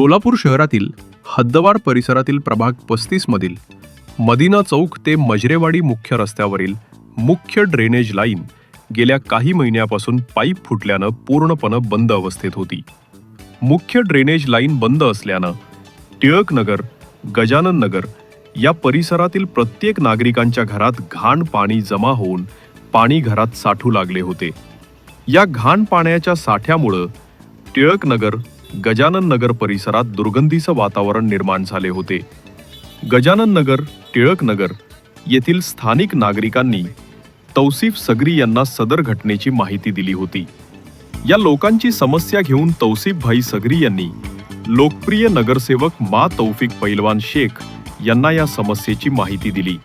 सोलापूर शहरातील हद्दवाड परिसरातील प्रभाग पस्तीस मधील मदिना चौक ते मजरेवाडी मुख्य रस्त्यावरील मुख्य ड्रेनेज लाईन गेल्या काही महिन्यापासून पाईप फुटल्यानं पूर्णपणे बंद अवस्थेत होती. मुख्य ड्रेनेज लाईन बंद असल्यानं टिळक नगर गजानन नगर या परिसरातील प्रत्येक नागरिकांच्या घरात घाण पाणी जमा होऊन पाणी घरात साठू लागले होते. या घाण पाण्याच्या साठ्यामुळं टिळकनगर गजानन नगर परिसरात दुर्गंधीचं वातावरण निर्माण झाले होते. गजानन नगर टिळक नगर येथील स्थानिक नागरिकांनी तौसिफ सगरी यांना सदर घटनेची माहिती दिली होती. या लोकांची समस्या घेऊन तौसिफ भाई सगरी यांनी लोकप्रिय नगरसेवक मा तौफिक पैलवान शेख यांना या समस्येची माहिती दिली.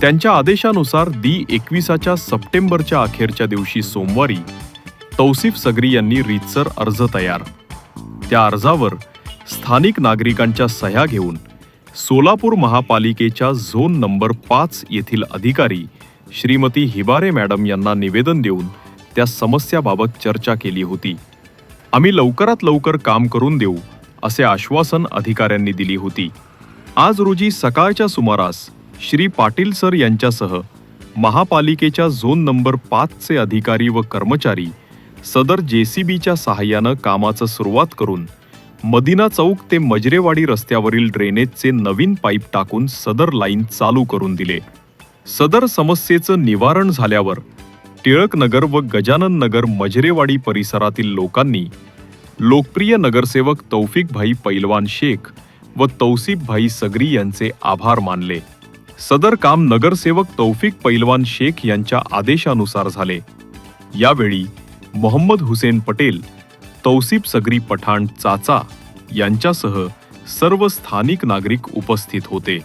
त्यांच्या आदेशानुसार दी एकविसाच्या सप्टेंबरच्या अखेरच्या दिवशी सोमवारी तौसिफ सगरी यांनी रीतसर अर्ज तयार त्या अर्जावर स्थानिक नागरिकांच्या सह्या घेऊन सोलापूर महापालिकेच्या झोन नंबर पाच येथील अधिकारी श्रीमती हिबारे मॅडम यांना निवेदन देऊन त्या समस्याबाबत चर्चा केली होती. आम्ही लवकरात लवकर काम करून देऊ असे आश्वासन अधिकाऱ्यांनी दिली होती. आज रोजी सकाळच्या सुमारास श्री पाटील सर यांच्यासह महापालिकेच्या झोन नंबर पाचचे अधिकारी व कर्मचारी सदर जेसीबीच्या सहाय्यानं कामाचं सुरुवात करून मदिना चौक ते मजरेवाडी रस्त्यावरील ड्रेनेजचे नवीन पाईप टाकून सदर लाईन चालू करून दिले. सदर समस्येचं निवारण झाल्यावर टिळक नगर व गजानन नगर मजरेवाडी परिसरातील लोकांनी लोकप्रिय नगरसेवक तौफिकभाई पैलवान शेख व तौसिफभाई सगरी यांचे आभार मानले. सदर काम नगरसेवक तौफिक पैलवान शेख यांच्या आदेशानुसार झाले. यावेळी मोहम्मद हुसेन पटेल तौसिफ सगरी पठाण चाचा यांच्यासह सर्व स्थानिक नागरिक उपस्थित होते.